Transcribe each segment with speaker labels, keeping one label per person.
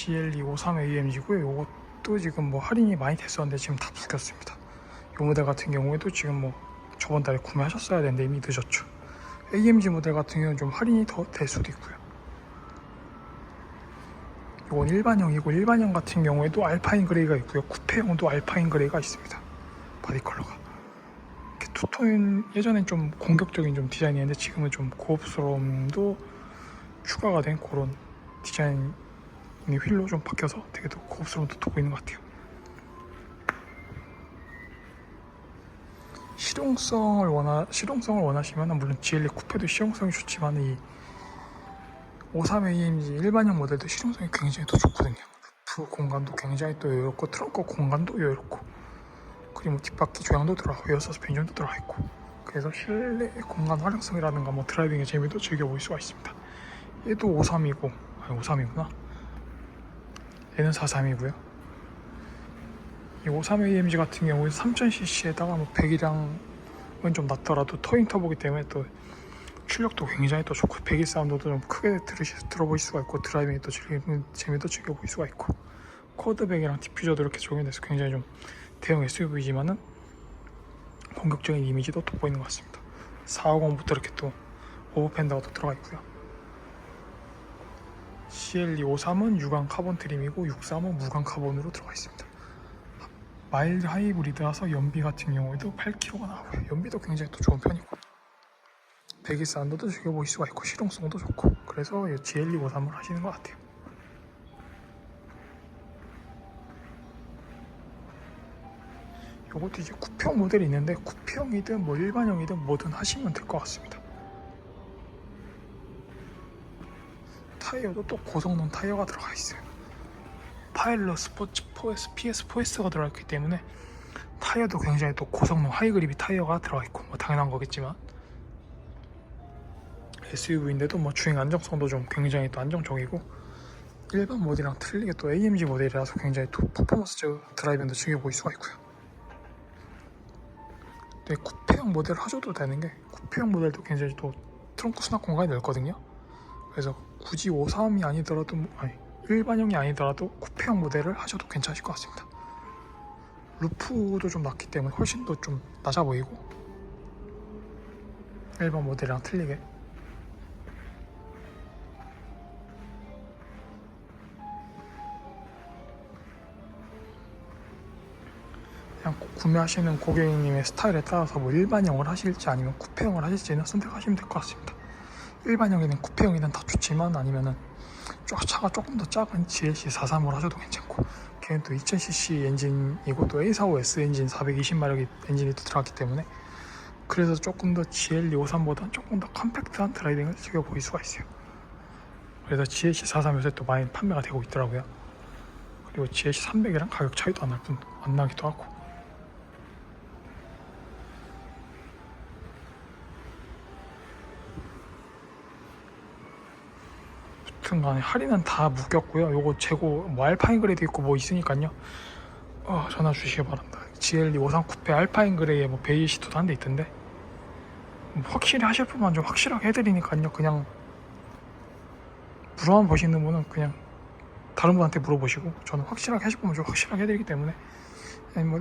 Speaker 1: GL253 AMG고요. 이것도 지금 뭐 할인이 많이 됐었는데 지금 다 풀렸습니다. 이 모델 같은 경우에도 지금 뭐 저번 달에 구매하셨어야 되는데 이미 늦었죠. AMG 모델 같은 경우는 좀 할인이 더 될 수도 있고요. 이건 일반형이고 일반형 같은 경우에도 알파인 그레이가 있고요. 쿠페형도 알파인 그레이가 있습니다. 바디 컬러가. 투톤 예전엔 좀 공격적인 좀 디자인이었는데 지금은 좀 고급스러움도 추가가 된 그런 디자인 휠로 좀 바뀌어서 되게 더 고급스러움도 돋보이는 것 같아요. 실용성을 원하 실용성을 원하시면 물론 GLE 쿠페도 실용성이 좋지만 이 53AMG 일반형 모델도 실용성이 굉장히 더 좋거든요. 루프 공간도 굉장히 또 여유롭고 트렁크 공간도 여유롭고 그리고 뭐 뒷바퀴 조향도 들어가고 에어 서스펜션도 들어가 있고 그래서 실내 공간 활용성이라든가 뭐 드라이빙의 재미도 즐겨볼 수가 있습니다. 얘도 53이고 아니 53이구나. 얘는 43이고요. 이 53AMG 같은 경우에 3000cc에다가 뭐 배기량은 좀 낮더라도 터인 터보기 때문에 또 출력도 굉장히 또 좋고 배기 사운드도 좀 크게 들으시, 들어보실 수가 있고 드라이빙에 또 즐기는 재미도 즐겨볼 수가 있고 쿼드백이랑 디퓨저도 이렇게 적용돼서 굉장히 좀 대형 SUV지만은 공격적인 이미지도 돋보이는 것 같습니다 450부터 이렇게 또 오버펜더가 또 들어가 있고요 CL253은 유광 카본 트림이고 63은 무광 카본으로 들어가 있습니다. 마일드 하이브리드라서 연비 같은 경우에도 8km가 나오고요. 연비도 굉장히 또 좋은 편이고. 배기 사운드도 즐겨보실 수가 있고 실용성도 좋고. 그래서 이 GL253을 하시는 것 같아요. 요것도 이제 쿠평 모델이 있는데 쿠평이든 뭐 일반형이든 뭐든 하시면 될 것 같습니다 타이어도 또 고성능 타이어가 들어가 있어요. 파일럿 스포츠 4S, PS4S가 들어가 있기 때문에 타이어도 굉장히 또 고성능 하이그립이 타이어가 들어가 있고 뭐 당연한 거겠지만. SUV인데도 뭐 주행 안정성도 좀 굉장히 또 안정적이고 일반 모델이랑 틀리게 또 AMG 모델이라서 굉장히 또 퍼포먼스 드라이빙도 즐겨보일 수가 있고요. 네, 쿠페형 모델 하셔도 되는 게 쿠페형 모델도 굉장히 또 트렁크 수납 공간이 넓거든요 그래서 굳이 53이 아니더라도 뭐- 아니 일반형이 아니더라도 쿠페형 모델을 하셔도 괜찮으실 것 같습니다 루프도 좀 낮기 때문에 훨씬 더 좀 낮아 보이고 일반 모델이랑 틀리게 그냥 꼭 구매하시는 고객님의 스타일에 따라서 뭐 일반형을 하실지 아니면 쿠페형을 하실지는 선택하시면 될 것 같습니다. 일반형이든 쿠페형이든 다 좋지만 아니면은 조- 차가 조금 더 작은 GLC 43으로 하셔도 괜찮고 걔는 또 2000cc 엔진이고 또 A45S 엔진 420마력의 엔진이 또 들어갔기 때문에 그래서 조금 더 GL 253보다 조금 더 컴팩트한 드라이빙을 즐겨 보일 수가 있어요. 그래서 GLC 43 요새 또 많이 판매가 되고 있더라고요. 그리고 GLC 300이랑 가격 차이도 안, 날 뿐, 안 나기도 하고 아무튼 간에 할인은 다 묶였고요. 요거 재고 뭐 알파인 그레이도 있고 뭐 있으니까요. 어, 전화 주시기 바랍니다. GL 53 쿠페 알파인 그레이에 뭐 베이 시트도 한 대 있던데 뭐 확실히 하실 분만 좀 확실하게 해드리니까요. 그냥 물어만 보시는 분은 그냥 다른 분한테 물어보시고 저는 확실하게 하실 분은 좀 확실하게 해드리기 때문에 아니 뭐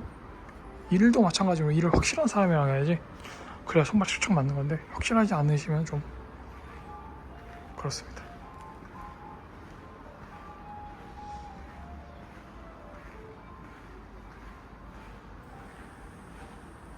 Speaker 1: 일도 마찬가지로 일을 확실한 사람이랑 해야지 그래야 손발 추측 맞는 건데 확실하지 않으시면 좀 그렇습니다.